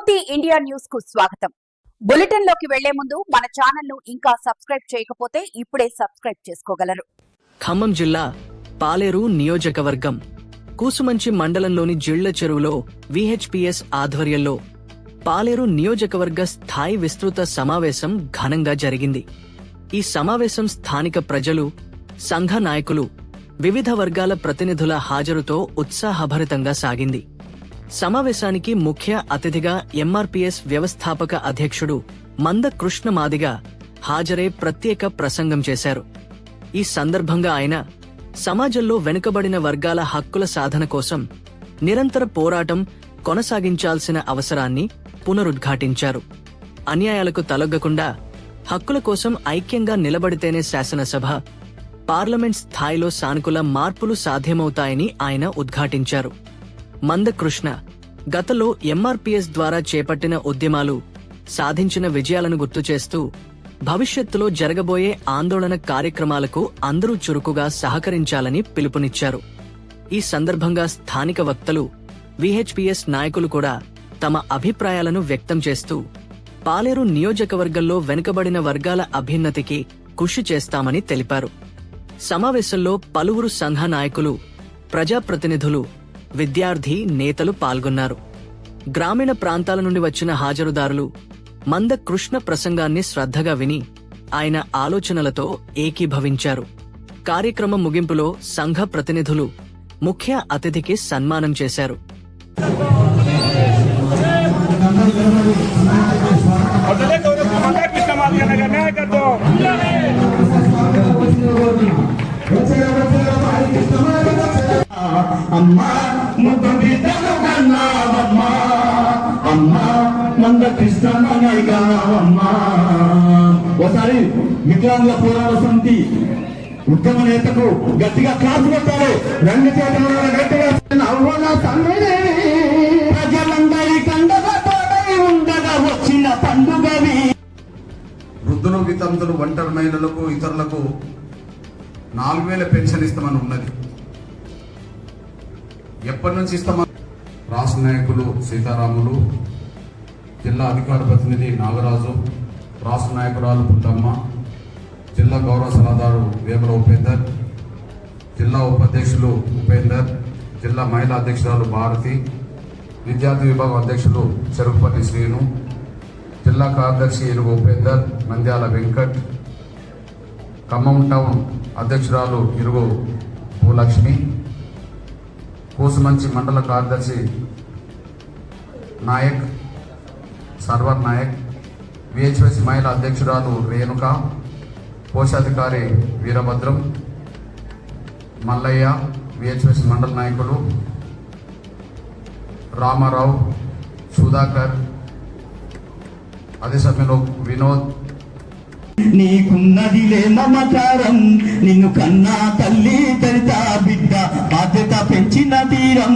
పూర్తి ఇండియా న్యూస్కు స్వాగతం. బులెటిన్లోకి వెళ్ళే ముందు మన ఛానల్ను ఇంకా సబ్స్క్రైబ్ చేయకపోతే ఇప్పుడే సబ్స్క్రైబ్ చేసుకోగలరు. ఖమ్మం జిల్లా పాలేరు నియోజకవర్గం కూసుమంచి మండలంలోని జిళ్ళ చెరువులో విహెచ్పిఎస్ ఆధ్వర్యంలో పాలేరు నియోజకవర్గ స్థాయి విస్తృత సమావేశం ఘనంగా జరిగింది. ఈ సమావేశం స్థానిక ప్రజలు సంఘ నాయకులు వివిధ వర్గాల ప్రతినిధుల హాజరుతో ఉత్సాహభరితంగా సాగింది. సమావేశానికి ముఖ్య అతిథిగా ఎంఆర్పీఎస్ వ్యవస్థాపక అధ్యక్షుడు మంద కృష్ణ మాదిగ హాజరై ప్రత్యేక ప్రసంగం చేశారు. ఈ సందర్భంగా ఆయన సమాజంలో వెనుకబడిన వర్గాల హక్కుల సాధన కోసం నిరంతర పోరాటం కొనసాగించాల్సిన అవసరాన్ని పునరుద్ఘాటించారు. అన్యాయాలకు తలొగ్గకుండా హక్కుల కోసం ఐక్యంగా నిలబడితేనే శాసనసభ పార్లమెంట్ స్థాయిలో సానుకూల మార్పులు సాధ్యమవుతాయని ఆయన ఉద్ఘాటించారు. మందకృష్ణ. గతంలో ఎంఆర్పీఎస్ ద్వారా చేపట్టిన ఉద్యమాలు సాధించిన విజయాలను గుర్తు చేస్తూ భవిష్యత్తులో జరగబోయే ఆందోళన కార్యక్రమాలకు అందరూ చురుకుగా సహకరించాలని పిలుపునిచ్చారు. ఈ సందర్భంగా స్థానిక వక్తలు విహెచ్పిఎస్ నాయకులు కూడా తమ అభిప్రాయాలను వ్యక్తం చేస్తూ పాలేరు నియోజకవర్గంలో వెనుకబడిన వర్గాల అభ్యున్నతికి కృషి చేస్తామని తెలిపారు. సమావేశంలో పలువురు సంఘ నాయకులు ప్రజాప్రతినిధులు విద్యార్థి నేతలు పాల్గొన్నారు. గ్రామీణ ప్రాంతాల నుండి వచ్చిన హాజరుదారులు మంద కృష్ణ ప్రసంగాన్ని శ్రద్ధగా విని ఆయన ఆలోచనలతో ఏకీభవించారు. కార్యక్రమం ముగింపులో సంఘ ప్రతినిధులు ముఖ్య అతిథికి సన్మానం చేశారు. అమ్మా మంద కృష్ణమ్మా ఒకసారి వికలాంగుల పోరాట సమితి ఉద్యమ నేతకు గట్టిగా క్లాస్ కొట్టాలి. రెండు చేతులు గట్టిగా. నవ్వుల తమ్మిడి ప్రజలందరి కండగా ఉండగా వచ్చిన పండుగవి. వృద్ధులు వితంతులు ఒంటరి మహిళలకు ఇతరులకు నాలుగు వేల పెన్షన్ ఇస్తామని ఉన్నది. ఎప్పటి నుంచి ఇస్తామని? రాష్ట్ర నాయకులు సీతారాములు జిల్లా అధికార ప్రతినిధి నాగరాజు రాష్ట్ర నాయకురాలు పుట్టమ్మ జిల్లా గౌరవ సలహాదారు వేముల ఉపేందర్ జిల్లా ఉపాధ్యక్షులు ఉపేందర్ జిల్లా మహిళా అధ్యక్షురాలు భారతి విద్యార్థి విభాగం అధ్యక్షులు చెరుకుపల్లి శ్రీను జిల్లా కార్యదర్శి ఇరుగు ఉపేందర్ నంద్యాల వెంకట్ ఖమ్మం టౌన్ అధ్యక్షురాలు ఇరుగు భూలక్ష్మి కూసుమంచి మండల కార్యదర్శి నాయక్ సర్వర్ నాయక్ విహెచ్ఎస్ మహిళా అధ్యక్షురాలు రేణుక కోశాధికారి వీరభద్రం మల్లయ్య విహెచ్ఎస్ మండల నాయకులు రామారావు సుధాకర్ అదే సమయంలో వినోద్ నీకున్నదిలే మమకారం నిన్ను కన్నా తల్లి తరిత బిడ్డ బాధ్యత పెంచిన తీరం.